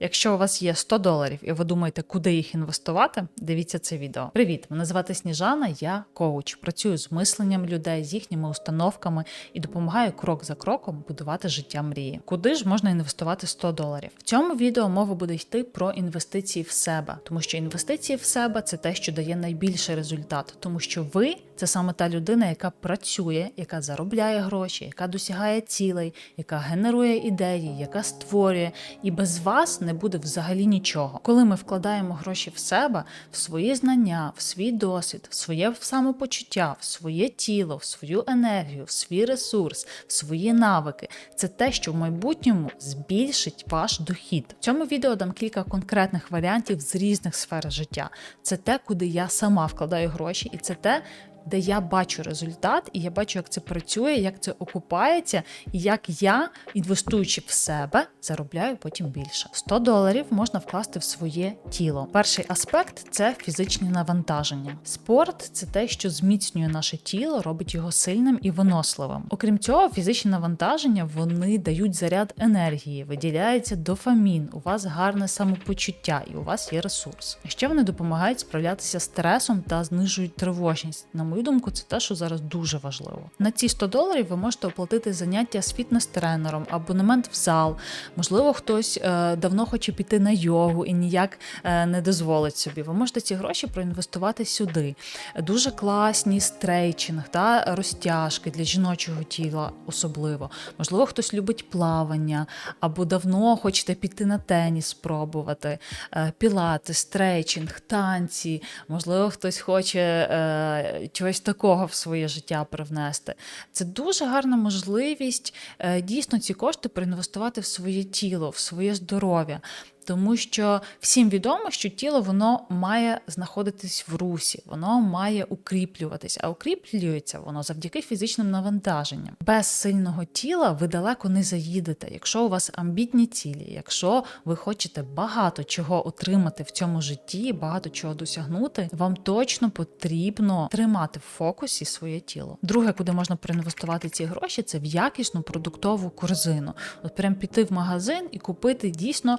Якщо у вас є 100 доларів і ви думаєте, куди їх інвестувати, дивіться це відео. Привіт! Мене звати Сніжана, я коуч. Працюю з мисленням людей, з їхніми установками і допомагаю крок за кроком будувати життя мрії. Куди ж можна інвестувати 100 доларів? В цьому відео мова буде йти про інвестиції в себе, тому що інвестиції в себе це те, що дає найбільший результат, тому що ви це саме та людина, яка працює, яка заробляє гроші, яка досягає цілей, яка генерує ідеї, яка створює, і без вас не буде взагалі нічого. Коли ми вкладаємо гроші в себе, в свої знання, в свій досвід, в своє самопочуття, в своє тіло, в свою енергію, в свій ресурс, в свої навики, це те, що в майбутньому збільшить ваш дохід. В цьому відео дам кілька конкретних варіантів з різних сфер життя. Це те, куди я сама вкладаю гроші, і це те, де я бачу результат, і я бачу, як це працює, як це окупається, і як я, інвестуючи в себе, заробляю потім більше. 100 доларів можна вкласти в своє тіло. Перший аспект це фізичні навантаження. Спорт це те, що зміцнює наше тіло, робить його сильним і виносливим. Окрім цього, фізичні навантаження вони дають заряд енергії, виділяється дофамін, у вас гарне самопочуття і у вас є ресурс. Ще вони допомагають справлятися з стресом та знижують тривожність. На мою думку, це те, що зараз дуже важливо. На ці 100 доларів ви можете оплатити заняття з фітнес-тренером, абонемент в зал. Можливо, хтось е, давно хоче піти на йогу і ніяк е, не дозволить собі. Ви можете ці гроші проінвестувати сюди. Дуже класні стрейчинг та розтяжки для жіночого тіла, особливо. Можливо, хтось любить плавання, або давно хочете піти на теніс, спробувати, е, пілати, стрейчинг, танці. Можливо, хтось хоче е, чогось такого в своє життя привнести. Це дуже гарна можливість е, дійсно ці кошти проінвестувати в своє тіло, в своє здоров'я. Тому що всім відомо, що тіло воно має знаходитись в русі, воно має укріплюватись, а укріплюється воно завдяки фізичним навантаженням. Без сильного тіла ви далеко не заїдете. Якщо у вас амбітні цілі, якщо ви хочете багато чого отримати в цьому житті, багато чого досягнути, вам точно потрібно тримати в фокусі своє тіло. Друге, куди можна проінвестувати ці гроші, це в якісну продуктову корзину. От прям піти в магазин і купити дійсно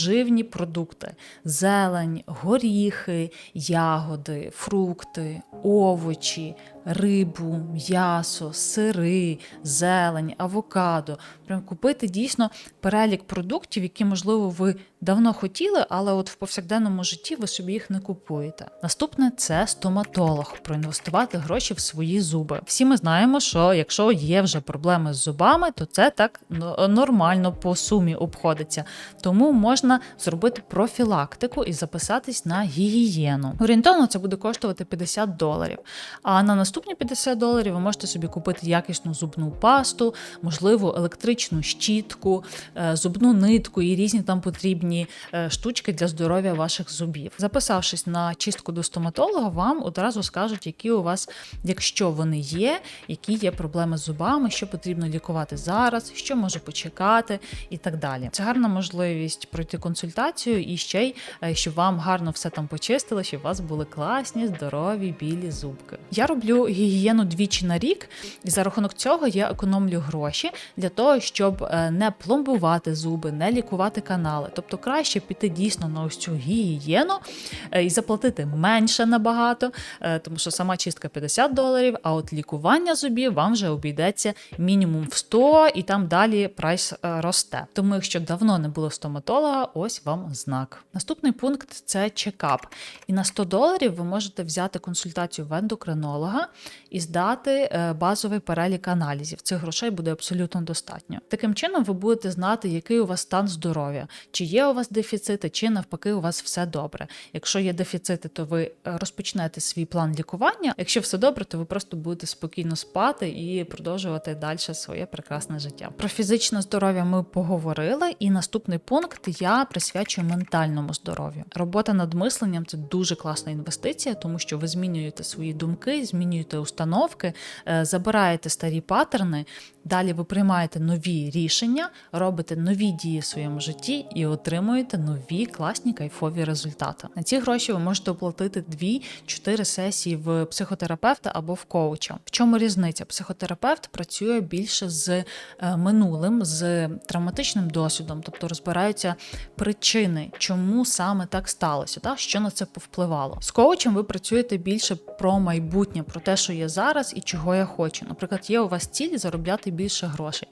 поживні продукти: зелень, горіхи, ягоди, фрукти, овочі, рибу, м'ясо, сири, зелень, авокадо. Прям купити дійсно перелік продуктів, які, можливо, ви давно хотіли, але от в повсякденному житті ви собі їх не купуєте. Наступне це стоматолог, проінвестувати гроші в свої зуби. Всі ми знаємо, що якщо є вже проблеми з зубами, то це так нормально по сумі обходиться. Тому можна зробити профілактику і записатись на гігієну. Орієнтовно це буде коштувати 50 доларів. А на наступні 50 доларів ви можете собі купити якісну зубну пасту, можливо, електричну щітку, е, зубну нитку і різні там потрібні е, штучки для здоров'я ваших зубів. Записавшись на чистку до стоматолога, вам одразу скажуть, які у вас, якщо вони є, які є проблеми з зубами, що потрібно лікувати зараз, що може почекати і так далі. Це гарна можливість пройти консультацію і ще й е, щоб вам гарно все там почистили, щоб у вас були класні, здорові, білі зубки. Я роблю гігієну двічі на рік, і за рахунок цього я економлю гроші для того, щоб е, не пломбувати зуби, не лікувати канали. Тобто краще піти дійсно на ось цю гігієну е, і заплатити менше набагато, е, тому що сама чистка 50 доларів, а от лікування зубів вам вже обійдеться мінімум в 100 і там далі прайс росте. Тому, якщо давно не було стоматолога, ось вам знак. Наступний пункт це чекап. І на 100 доларів ви можете взяти консультацію в ендокринолога і здати е, базовий перелік аналізів. Цих грошей буде абсолютно достатньо. Таким чином, ви будете знати, який у вас стан здоров'я, чи є у вас дефіцити, чи навпаки, у вас все добре. Якщо є дефіцити, то ви е, розпочнете свій план лікування. Якщо все добре, то ви просто будете спокійно спати і продовжувати далі своє прекрасне життя. Про фізичне здоров'я ми поговорили, і наступний пункт я присвячую ментальному здоров'ю. Робота над мисленням це дуже класна інвестиція, тому що ви змінюєте свої думки, змінюєте змінюєте установки, е, забираєте старі паттерни, далі ви приймаєте нові рішення, робите нові дії в своєму житті і отримуєте нові класні кайфові результати. На ці гроші ви можете оплатити 2-4 сесії в психотерапевта або в коуча. В чому різниця? Психотерапевт працює більше з е, минулим, з травматичним досвідом, тобто розбираються причини, чому саме так сталося, та що на це повпливало. З коучем ви працюєте більше про майбутнє, про те, що є зараз і чого я хочу. Наприклад, є у вас ціль заробляти більше грошей.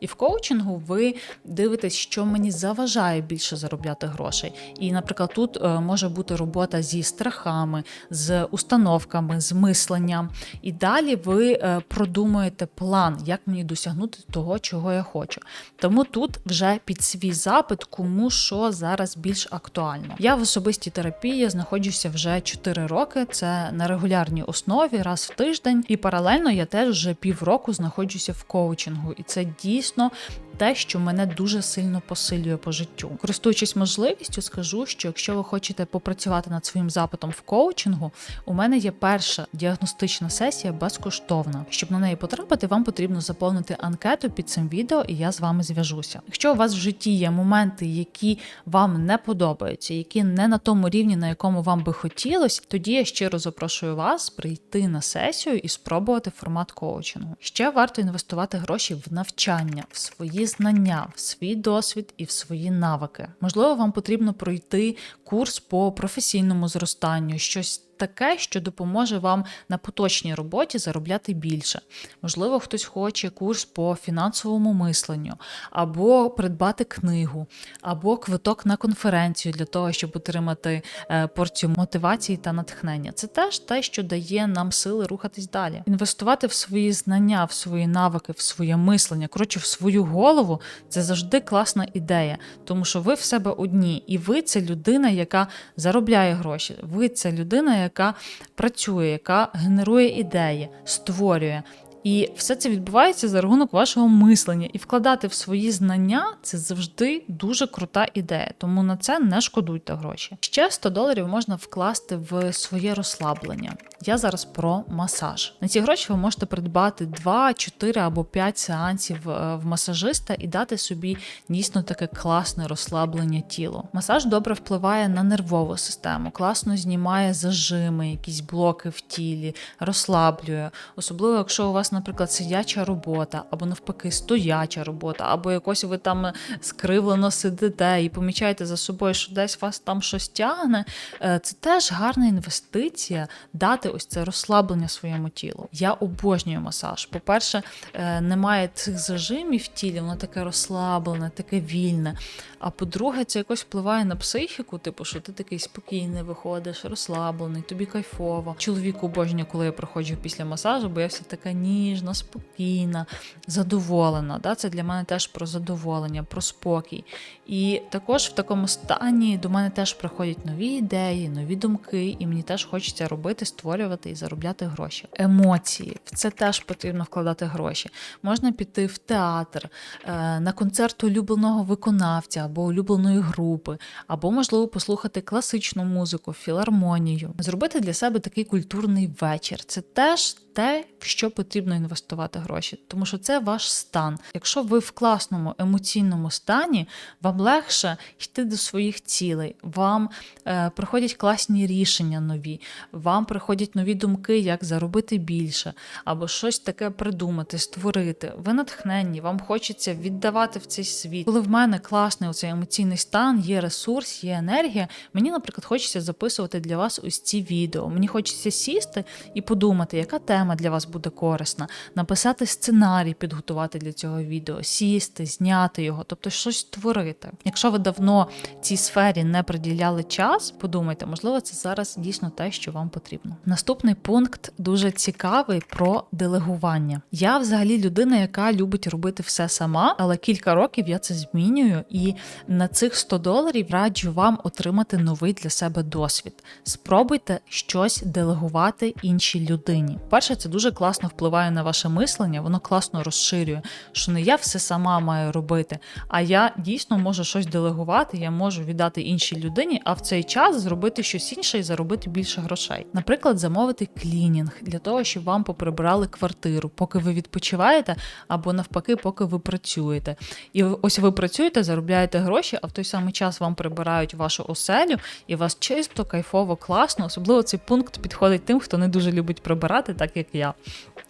І в коучингу ви дивитесь, що мені заважає більше заробляти грошей. І, наприклад, тут е, може бути робота зі страхами, з установками, з мисленням. І далі ви е, продумуєте план, як мені досягнути того, чого я хочу. Тому тут вже під свій запит, кому що зараз більш актуально. Я в особистій терапії знаходжуся вже 4 роки. Це на регулярній основі, раз в тиждень. І паралельно я теж вже півроку знаходжуся в коучингу, і це дійсно звісно, те, що мене дуже сильно посилює по життю, користуючись можливістю, скажу, що якщо ви хочете попрацювати над своїм запитом в коучингу, у мене є перша діагностична сесія безкоштовна. Щоб на неї потрапити, вам потрібно заповнити анкету під цим відео, і я з вами зв'яжуся. Якщо у вас в житті є моменти, які вам не подобаються, які не на тому рівні, на якому вам би хотілося, тоді я щиро запрошую вас прийти на сесію і спробувати формат коучингу. Ще варто інвестувати гроші в навчання, в свої знання, в свій досвід і в свої навики. Можливо, вам потрібно пройти курс по професійному зростанню, щось таке, що допоможе вам на поточній роботі заробляти більше. Можливо, хтось хоче курс по фінансовому мисленню, або придбати книгу, або квиток на конференцію для того, щоб отримати е, порцію мотивації та натхнення. Це теж те, що дає нам сили рухатись далі. Інвестувати в свої знання, в свої навики, в своє мислення, коротше, в свою голову це завжди класна ідея, тому що ви в себе одні, і ви це людина, яка заробляє гроші. Ви це людина, яка працює, яка генерує ідеї, створює. І все це відбувається за рахунок вашого мислення. І вкладати в свої знання це завжди дуже крута ідея. Тому на це не шкодуйте гроші. Ще 100 доларів можна вкласти в своє розслаблення. Я зараз про масаж. На ці гроші ви можете придбати 2, 4 або 5 сеансів е, в масажиста і дати собі дійсно таке класне розслаблення тілу. Масаж добре впливає на нервову систему, класно знімає зажими, якісь блоки в тілі, розслаблює, особливо якщо у вас наприклад, сидяча робота, або навпаки, стояча робота, або якось ви там скривлено сидите і помічаєте за собою, що десь вас там щось тягне. Е, це теж гарна інвестиція дати ось це розслаблення своєму тілу. Я обожнюю масаж. По-перше, е, немає цих зажимів в тілі, воно таке розслаблене, таке вільне. А по-друге, це якось впливає на психіку, типу, що ти такий спокійний виходиш, розслаблений, тобі кайфово. Чоловіку обожнює, коли я проходжу після масажу, бо я вся така ніжна, спокійна, задоволена. Да? Це для мене теж про задоволення, про спокій. І також в такому стані до мене теж приходять нові ідеї, нові думки, і мені теж хочеться робити, створювати і заробляти гроші. Емоції в це теж потрібно вкладати гроші. Можна піти в театр, е, на концерт улюбленого виконавця або улюбленої групи, або, можливо, послухати класичну музику, філармонію, зробити для себе такий культурний вечір. Це теж те, в що потрібно інвестувати гроші, тому що це ваш стан. Якщо ви в класному емоційному стані, вам легше йти до своїх цілей, вам е, приходять класні рішення нові, вам приходять нові думки, як заробити більше, або щось таке придумати, створити. Ви натхненні, вам хочеться віддавати в цей світ. Коли в мене класний оцей емоційний стан, є ресурс, є енергія. Мені, наприклад, хочеться записувати для вас ось ці відео. Мені хочеться сісти і подумати, яка тема для вас буде корисна, написати сценарій, підготувати для цього відео, сісти, зняти його, тобто щось створити. Якщо ви давно цій сфері не приділяли час, подумайте, можливо, це зараз дійсно те, що вам потрібно. Наступний пункт дуже цікавий про делегування. Я взагалі людина, яка любить робити все сама, але кілька років я це змінюю, і на цих 100 доларів раджу вам отримати новий для себе досвід. Спробуйте щось делегувати іншій людині. Перше, це дуже класно впливає на ваше мислення, воно класно розширює, що не я все сама маю робити, а я дійсно можу щось делегувати, я можу віддати іншій людині, а в цей час зробити щось інше і заробити більше грошей. Наприклад, замовити клінінг для того, щоб вам поприбирали квартиру, поки ви відпочиваєте, або навпаки, поки ви працюєте. І ось ви працюєте, заробляєте гроші, а в той самий час вам прибирають вашу оселю, і вас чисто, кайфово, класно. Особливо цей пункт підходить тим, хто не дуже любить прибирати, так як я.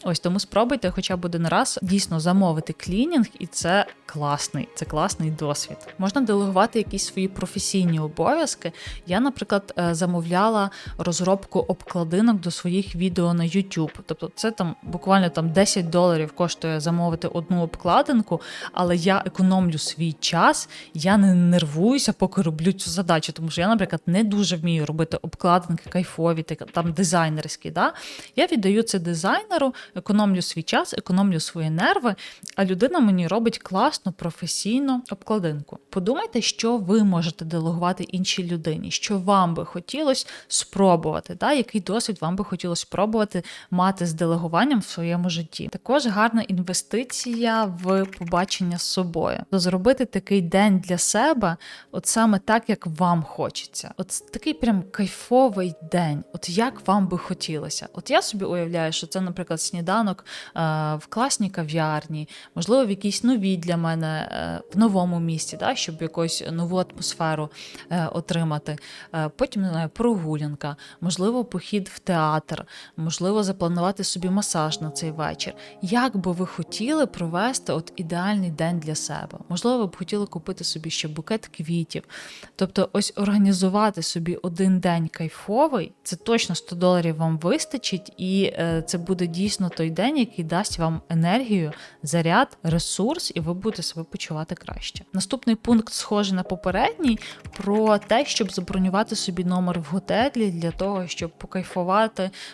Ось тому спробуйте хоча б один раз дійсно замовити клінінг, і це класний, це класний досвід. Можна делегувати якісь свої професійні обов'язки. Я, наприклад, е, замовляла розробку обкладинок до своїх відео на YouTube. Тобто, це там буквально там 10 доларів коштує замовити одну обкладинку, але я економлю свій час, я не нервуюся, поки роблю цю задачу. Тому що я, наприклад, не дуже вмію робити обкладинки кайфові, там дизайнерські. Да? Я віддаю це дизайнеру економлю свій час, економлю свої нерви, а людина мені робить класну професійну обкладинку. Подумайте, що ви можете делегувати іншій людині, що вам би хотілося спробувати, да? який досвід вам би хотілося спробувати мати з делегуванням в своєму житті. Також гарна інвестиція в побачення з собою. То зробити такий день для себе, от саме так, як вам хочеться. От такий прям кайфовий день, от як вам би хотілося. От я собі уявляю, що це, наприклад, сніданок е, в класній кав'ярні, можливо, в якійсь новій для мене е, в новому місті, да, щоб якусь нову атмосферу е, отримати. Потім не знаю, прогулянка, можливо, похід в театр, можливо, запланувати собі масаж на цей вечір. Як би ви хотіли провести от ідеальний день для себе? Можливо, ви б хотіли купити собі ще букет квітів. Тобто, ось організувати собі один день кайфовий, це точно 100 доларів вам вистачить, і це буде дійсно той день, який дасть вам енергію, заряд, ресурс, і ви будете себе почувати краще. Наступний пункт, схожий на попередній, про те, щоб забронювати собі номер в готелі для того, щоб покайфувати,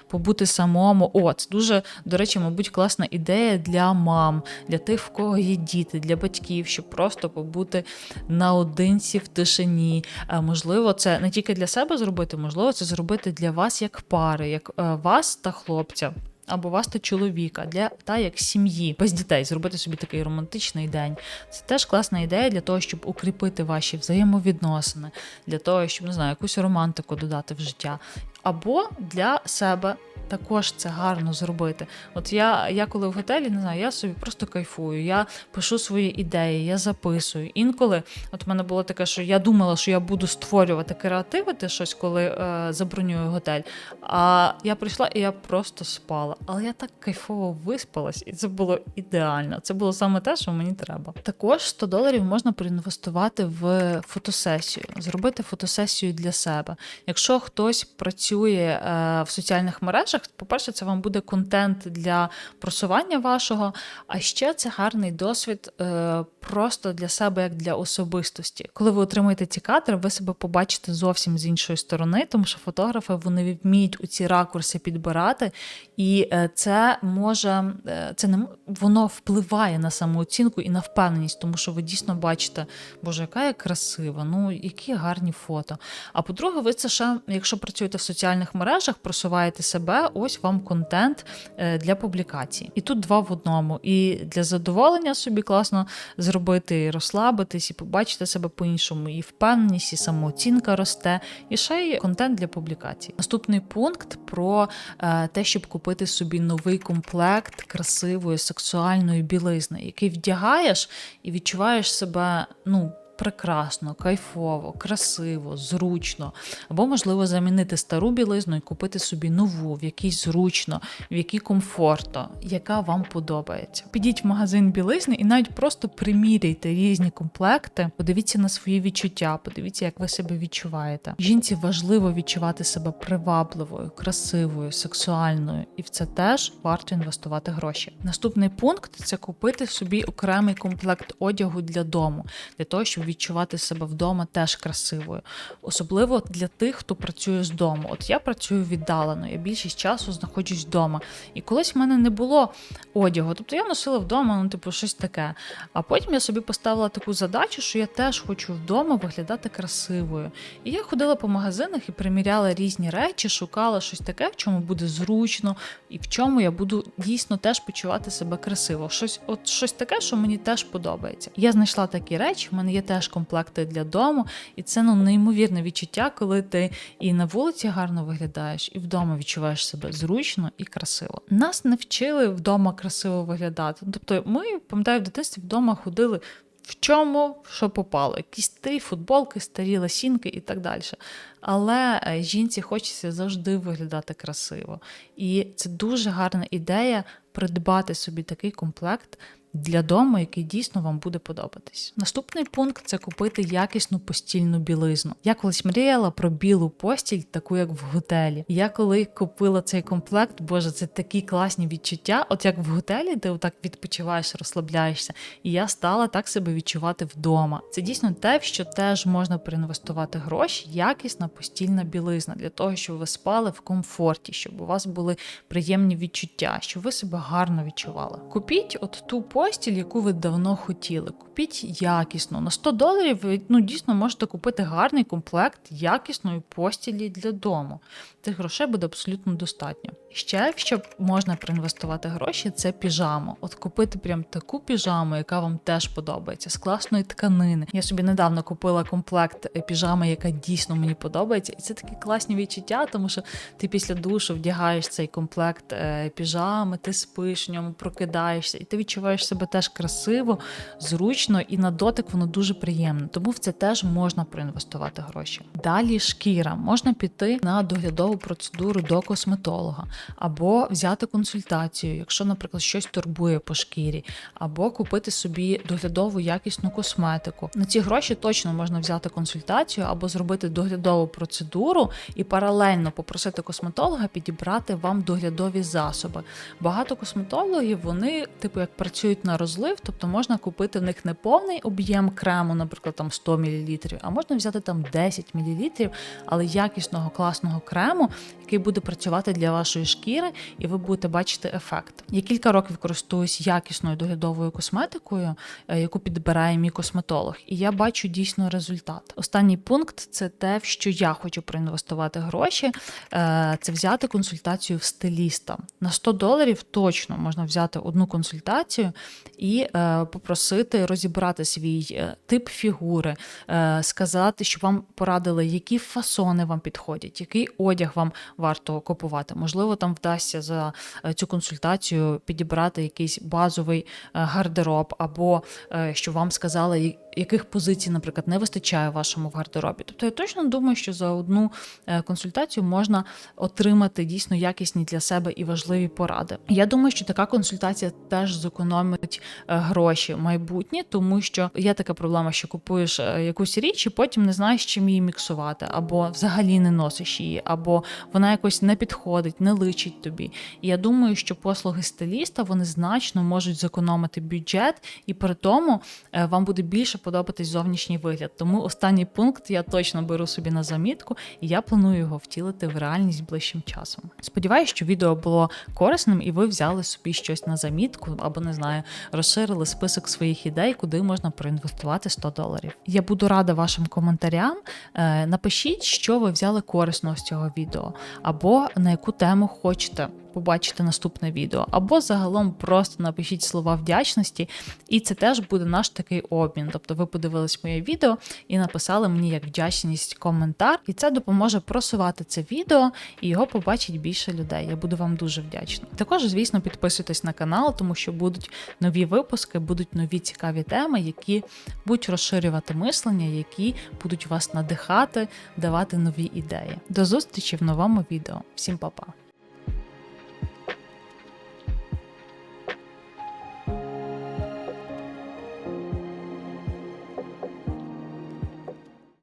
побути самому. О, це дуже, до речі, мабуть, класна ідея для мам, для тих, в кого є діти, для батьків, щоб просто побути наодинці в тишині. Можливо, це не тільки для себе зробити, можливо, це зробити для вас як пари, як е, вас та хлопця або вас та чоловіка для та як сім'ї без дітей, зробити собі такий романтичний день. Це теж класна ідея для того, щоб укріпити ваші взаємовідносини, для того, щоб не знаю, якусь романтику додати в життя, або для себе також це гарно зробити. От я, я коли в готелі не знаю, я собі просто кайфую, я пишу свої ідеї, я записую. Інколи, от в мене було таке, що я думала, що я буду створювати креативити щось, коли е, забронюю готель. А я прийшла і я просто спала. Але я так кайфово виспалась, і це було ідеально. Це було саме те, що мені треба. Також 100 доларів можна проінвестувати в фотосесію, зробити фотосесію для себе. Якщо хтось працює е, в соціальних мережах по-перше, це вам буде контент для просування вашого, а ще це гарний досвід е, просто для себе, як для особистості. Коли ви отримаєте ці кадри, ви себе побачите зовсім з іншої сторони, тому що фотографи вони вміють у ці ракурси підбирати, і е, це може це не воно впливає на самооцінку і на впевненість, тому що ви дійсно бачите, боже, яка я красива, ну які гарні фото. А по-друге, ви це ще, якщо працюєте в соціальних мережах, просуваєте себе, ось вам контент е, для публікації. І тут два в одному. І для задоволення собі класно зробити, і розслабитись, і побачити себе по-іншому. І впевненість, і самооцінка росте, і ще й контент для публікації. Наступний пункт про е, те, щоб купити собі новий комплект красивої сексуальної білизни, який вдягаєш і відчуваєш себе, ну прекрасно, кайфово, красиво, зручно. Або, можливо, замінити стару білизну і купити собі нову, в якій зручно, в якій комфортно, яка вам подобається. Підіть в магазин білизни і навіть просто приміряйте різні комплекти, подивіться на свої відчуття, подивіться, як ви себе відчуваєте. Жінці важливо відчувати себе привабливою, красивою, сексуальною, і в це теж варто інвестувати гроші. Наступний пункт це купити собі окремий комплект одягу для дому, для того, щоб відчувати себе вдома теж красивою, особливо для тих, хто працює з дому. От я працюю віддалено, я більшість часу знаходжусь вдома. І колись в мене не було одягу, тобто я носила вдома, ну типу щось таке. А потім я собі поставила таку задачу, що я теж хочу вдома виглядати красивою. І я ходила по магазинах і приміряла різні речі, шукала щось таке, в чому буде зручно, і в чому я буду дійсно теж почувати себе красиво. Щось, от щось таке, що мені теж подобається. Я знайшла такі речі, в мене є теж комплекти для дому. І це ну неймовірне відчуття, коли ти і на вулиці гарно виглядаєш, і вдома відчуваєш себе зручно і красиво. Нас не вчили вдома красиво виглядати. Тобто, ми пам'ятаю, в дитинстві вдома ходили. В чому що попало, якісь старі футболки, старі ласінки і так далі. Але е, жінці хочеться завжди виглядати красиво. І це дуже гарна ідея придбати собі такий комплект для дому, який дійсно вам буде подобатись. Наступний пункт це купити якісну постільну білизну. Я колись мріяла про білу постіль, таку як в готелі. Я коли купила цей комплект, боже, це такі класні відчуття. От як в готелі, ти отак відпочиваєш, розслабляєшся. І я стала так себе відчувати вдома. Це дійсно те, в що теж можна проінвестувати гроші, якісна постільна білизна для того, щоб ви спали в комфорті, щоб у вас були приємні відчуття, щоб ви себе гарно відчували. Купіть от ту постіль, яку ви давно хотіли. Купіть якісно. На 100 доларів ви ну, дійсно можете купити гарний комплект якісної постілі для дому. Цих грошей буде абсолютно достатньо. Ще, що можна проінвестувати гроші, це піжаму. От купити прям таку піжаму, яка вам теж подобається, з класної тканини. Я собі недавно купила комплект піжами, яка дійсно мені подобається. І це такі класні відчуття, тому що ти після душу вдягаєш цей комплект е, піжами, ти спиш в ньому, прокидаєшся, і ти відчуваєш себе теж красиво, зручно і на дотик воно дуже приємно. Тому в це теж можна проінвестувати гроші. Далі шкіра можна піти на доглядову процедуру до косметолога, або взяти консультацію, якщо, наприклад, щось турбує по шкірі, або купити собі доглядову якісну косметику. На ці гроші точно можна взяти консультацію або зробити доглядову процедуру і паралельно попросити косметолога підібрати вам доглядові засоби. Багато косметологів вони, типу, як працюють на розлив, тобто можна купити в них не повний об'єм крему, наприклад, там 100 мл, а можна взяти там 10 мл, але якісного класного крему, який буде працювати для вашої шкіри, і ви будете бачити ефект. Я кілька років користуюсь якісною доглядовою косметикою, е, яку підбирає мій косметолог, і я бачу дійсно результат. Останній пункт це те, в що я хочу проінвестувати гроші. е, Це взяти консультацію в стиліста. На 100 доларів точно можна взяти одну консультацію і е, попросити розібрати свій е, тип фігури, е, сказати, щоб вам порадили, які фасони вам підходять, який одяг вам варто купувати. Можливо, там вдасться за цю консультацію підібрати якийсь базовий гардероб, або що вам сказали, яких позицій, наприклад, не вистачає в вашому гардеробі. Тобто я точно думаю, що за одну консультацію можна отримати дійсно якісні для себе і важливі поради. Я думаю, що така консультація теж зекономить е, гроші в майбутнє, тому що є така проблема, що купуєш е, якусь річ і потім не знаєш, чим її міксувати, або взагалі не носиш її, або вона якось не підходить, не личить тобі. І я думаю, що послуги стиліста вони значно можуть зекономити бюджет, і при тому е, вам буде більше подобатись зовнішній вигляд. Тому останній пункт я точно беру собі на замітку, і я планую його втілити в реальність ближчим часом. Сподіваюсь, що відео було корисним, і ви взяли собі щось на замітку, або не знаю, розширили список своїх ідей, куди можна проінвестувати 100 доларів. Я буду рада вашим коментарям. Е, Напишіть, що ви взяли корисного з цього відео, або на яку тему хочете побачити наступне відео, або загалом просто напишіть слова вдячності, і це теж буде наш такий обмін. Тобто ви подивились моє відео і написали мені як вдячність коментар, і це допоможе просувати це відео і його побачить більше людей. Я буду вам дуже вдячна. Також, звісно, підписуйтесь на канал, тому що будуть нові випуски, будуть нові цікаві теми, які будуть розширювати мислення, які будуть вас надихати, давати нові ідеї. До зустрічі в новому відео. Всім па-па!